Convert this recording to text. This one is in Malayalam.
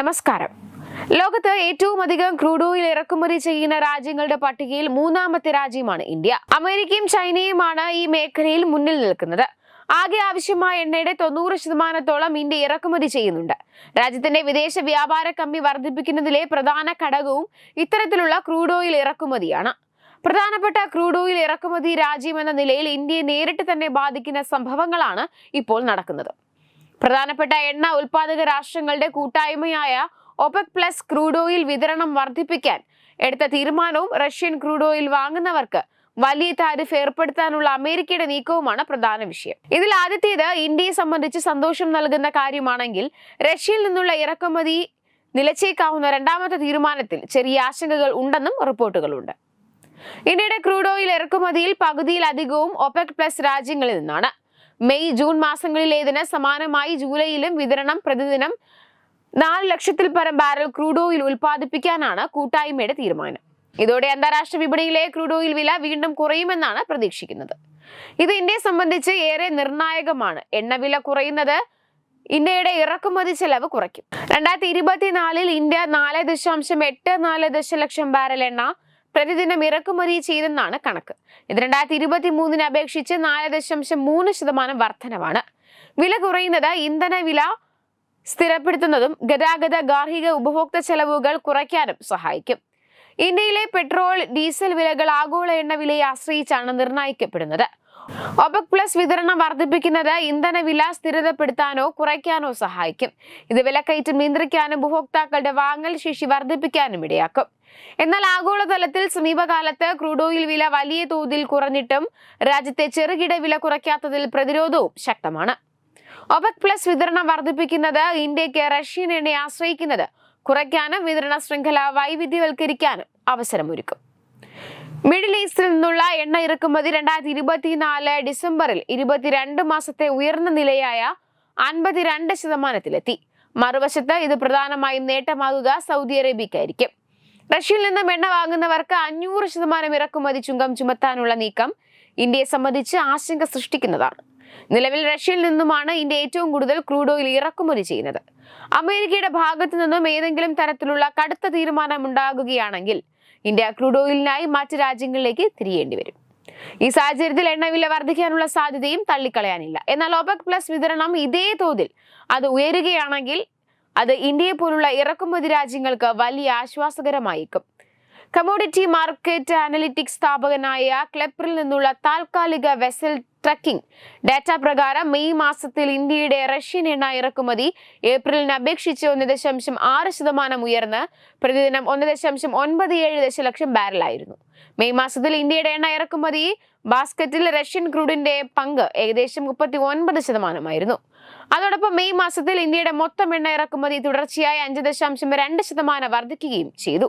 നമസ്കാരം. ലോകത്ത് ഏറ്റവും അധികം ക്രൂഡ് ഓയിൽ ഇറക്കുമതി ചെയ്യുന്ന രാജ്യങ്ങളുടെ പട്ടികയിൽ മൂന്നാമത്തെ രാജ്യമാണ് ഇന്ത്യ. അമേരിക്കയും ചൈനയുമാണ് ഈ മേഖലയിൽ മുന്നിൽ നിൽക്കുന്നത്. ആകെ ആവശ്യമായ എണ്ണയുടെ തൊണ്ണൂറ് ശതമാനത്തോളം ഇന്ത്യ ഇറക്കുമതി ചെയ്യുന്നുണ്ട്. രാജ്യത്തിന്റെ വിദേശ വ്യാപാര കമ്മി വർദ്ധിപ്പിക്കുന്നതിലെ പ്രധാന ഘടകവും ഇത്തരത്തിലുള്ള ക്രൂഡ് ഓയിൽ ഇറക്കുമതിയാണ്. പ്രധാനപ്പെട്ട ക്രൂഡ് ഓയിൽ ഇറക്കുമതി രാജ്യം എന്ന നിലയിൽ ഇന്ത്യയെ നേരിട്ട് തന്നെ ബാധിക്കുന്ന സംഭവങ്ങളാണ് ഇപ്പോൾ നടക്കുന്നത്. പ്രധാനപ്പെട്ട എണ്ണ ഉൽപാദക രാഷ്ട്രങ്ങളുടെ കൂട്ടായ്മയായ ഒപെക് പ്ലസ് ക്രൂഡ് ഓയിൽ വിതരണം വർദ്ധിപ്പിക്കാൻ എടുത്ത തീരുമാനവും റഷ്യൻ ക്രൂഡ് ഓയിൽ വാങ്ങുന്നവർക്ക് വലിയ താരിഫ് ഏർപ്പെടുത്താനുള്ള അമേരിക്കയുടെ നീക്കവുമാണ് പ്രധാന വിഷയം. ഇതിൽ ആദ്യത്തേത് ഇന്ത്യയെ സംബന്ധിച്ച് സന്തോഷം നൽകുന്ന കാര്യമാണെങ്കിൽ റഷ്യയിൽ നിന്നുള്ള ഇറക്കുമതി നിലച്ചേക്കാവുന്ന രണ്ടാമത്തെ തീരുമാനത്തിൽ ചെറിയ ആശങ്കകൾ ഉണ്ടെന്നും റിപ്പോർട്ടുകളുണ്ട്. ഇന്ത്യയുടെ ക്രൂഡ് ഓയിൽ ഇറക്കുമതിയിൽ പകുതിയിലധികവും ഒപെക് പ്ലസ് രാജ്യങ്ങളിൽ നിന്നാണ്. മെയ് ജൂൺ മാസങ്ങളിലേതിന് സമാനമായി ജൂലൈയിലും വിതരണം പ്രതിദിനം നാല് ലക്ഷത്തിൽ പരം ബാരൽ ക്രൂഡ് ഓയിൽ ഉൽപ്പാദിപ്പിക്കാനാണ് കൂട്ടായ്മയുടെ തീരുമാനം. ഇതോടെ അന്താരാഷ്ട്ര വിപണിയിലെ ക്രൂഡ് ഓയിൽ വില വീണ്ടും കുറയുമെന്നാണ് പ്രതീക്ഷിക്കുന്നത്. ഇത് ഇന്ത്യയെ സംബന്ധിച്ച് ഏറെ നിർണായകമാണ്. എണ്ണവില കുറയുന്നത് ഇന്ത്യയുടെ ഇറക്കുമതി ചെലവ് കുറയ്ക്കും. രണ്ടായിരത്തി ഇരുപത്തിനാലിൽ ഇന്ത്യ നാല് ദശാംശം എട്ട് നാല് ദശലക്ഷം ബാരൽ എണ്ണ പ്രതിദിനം ഇറക്കുമതി ചെയ്തെന്നാണ് കണക്ക്. ഇത് രണ്ടായിരത്തി ഇരുപത്തി മൂന്നിന് അപേക്ഷിച്ച് നാല് ദശാംശം മൂന്ന് ശതമാനം വർധനവാണ്. വില കുറയുന്നത് ഇന്ധനവില സ്ഥിരപ്പെടുത്തുന്നതും ഗതാഗത ഗാർഹിക ഉപഭോക്തൃ ചെലവുകൾ കുറയ്ക്കാനും സഹായിക്കും. ഇന്ത്യയിലെ പെട്രോൾ ഡീസൽ വിലകൾ ആഗോള എണ്ണ വിലയെ ആശ്രയിച്ചാണ് നിർണയിക്കപ്പെടുന്നത് ഒപെക് പ്ലസ് വിതരണം വർദ്ധിപ്പിക്കുന്നത് ഇന്ധന വില സ്ഥിരതപ്പെടുത്താനോ കുറയ്ക്കാനോ സഹായിക്കും. ഇത് വിലക്കയറ്റം നിയന്ത്രിക്കാനും ഉപഭോക്താക്കളുടെ വാങ്ങൽ ശേഷി വർദ്ധിപ്പിക്കാനും ഇടയാക്കും. എന്നാൽ ആഗോളതലത്തിൽ സമീപകാലത്ത് ക്രൂഡ് ഓയിൽ വില വലിയ തോതിൽ കുറഞ്ഞിട്ടും രാജ്യത്തെ ചെറുകിട വില കുറയ്ക്കാത്തതിൽ പ്രതിരോധവും ശക്തമാണ്. ഒപെക് പ്ലസ് വിതരണം വർദ്ധിപ്പിക്കുന്നത് ഇന്ത്യയ്ക്ക് റഷ്യൻ എണ്ണയെ ആശ്രയിക്കുന്നത് കുറയ്ക്കാനും വിതരണ ശൃംഖല വൈവിധ്യവൽക്കരിക്കാനും അവസരമൊരുക്കും. മിഡിൽ ഈസ്റ്റിൽ നിന്നുള്ള എണ്ണ ഇറക്കുമതി രണ്ടായിരത്തി ഇരുപത്തിനാല് ഡിസംബറിൽ ഇരുപത്തിരണ്ട് മാസത്തെ ഉയർന്ന നിലയായ അൻപത്തിരണ്ട് ശതമാനത്തിലെത്തി. മറുവശത്ത് ഇത് പ്രധാനമായും നേട്ടമാകുക സൗദി അറേബ്യക്കായിരിക്കും. റഷ്യയിൽ നിന്നും എണ്ണ വാങ്ങുന്നവർക്ക് അഞ്ഞൂറ് ശതമാനം ഇറക്കുമതി ചുങ്കം ചുമത്താനുള്ള നീക്കം ഇന്ത്യയെ സംബന്ധിച്ച് ആശങ്ക സൃഷ്ടിക്കുന്നതാണ്. നിലവിൽ റഷ്യയിൽ നിന്നുമാണ് ഇന്ത്യ ഏറ്റവും കൂടുതൽ ക്രൂഡ് ഓയിൽ ഇറക്കുമതി ചെയ്യുന്നത്. അമേരിക്കയുടെ ഭാഗത്തു നിന്നും ഏതെങ്കിലും തരത്തിലുള്ള കടുത്ത തീരുമാനം ഉണ്ടാകുകയാണെങ്കിൽ ഇന്ത്യ ക്രൂഡ് ഓയിലിനായി മറ്റ് രാജ്യങ്ങളിലേക്ക് തിരിയേണ്ടി വരും. ഈ സാഹചര്യത്തിൽ എണ്ണവില വർദ്ധിക്കാനുള്ള സാധ്യതയും തള്ളിക്കളയാനില്ല. എന്നാൽ ഒപെക് പ്ലസ് വിതരണം ഇതേ തോതിൽ അത് ഉയരുകയാണെങ്കിൽ അത് ഇന്ത്യയെ പോലുള്ള ഇറക്കുമതി രാജ്യങ്ങൾക്ക് വലിയ ആശ്വാസകരമായേക്കും. കമോഡിറ്റി മാർക്കറ്റ് അനലിറ്റിക്സ് സ്ഥാപകനായ ക്ലെപ്പറിൽ നിന്നുള്ള താൽക്കാലിക വെസൽ ട്രക്കിംഗ് ഡാറ്റ പ്രകാരം മെയ് മാസത്തിൽ ഇന്ത്യയുടെ റഷ്യൻ എണ്ണ ഇറക്കുമതി ഏപ്രിലിന് അപേക്ഷിച്ച് ഒന്ന് ദശാംശം ആറ് ശതമാനം ഉയർന്ന് പ്രതിദിനം ഒന്ന് ദശാംശം ഒൻപത് ഏഴ് ദശലക്ഷം ബാരലായിരുന്നു മെയ് മാസത്തിൽ ഇന്ത്യയുടെ എണ്ണ ഇറക്കുമതി ബാസ്ക്കറ്റിൽ റഷ്യൻ ക്രൂഡിന്റെ പങ്ക് ഏകദേശം മുപ്പത്തി ഒൻപത് ശതമാനമായിരുന്നു. അതോടൊപ്പം മെയ് മാസത്തിൽ ഇന്ത്യയുടെ മൊത്തം എണ്ണ ഇറക്കുമതി തുടർച്ചയായി അഞ്ച് ദശാംശം രണ്ട് ശതമാനം വർദ്ധിക്കുകയും ചെയ്തു.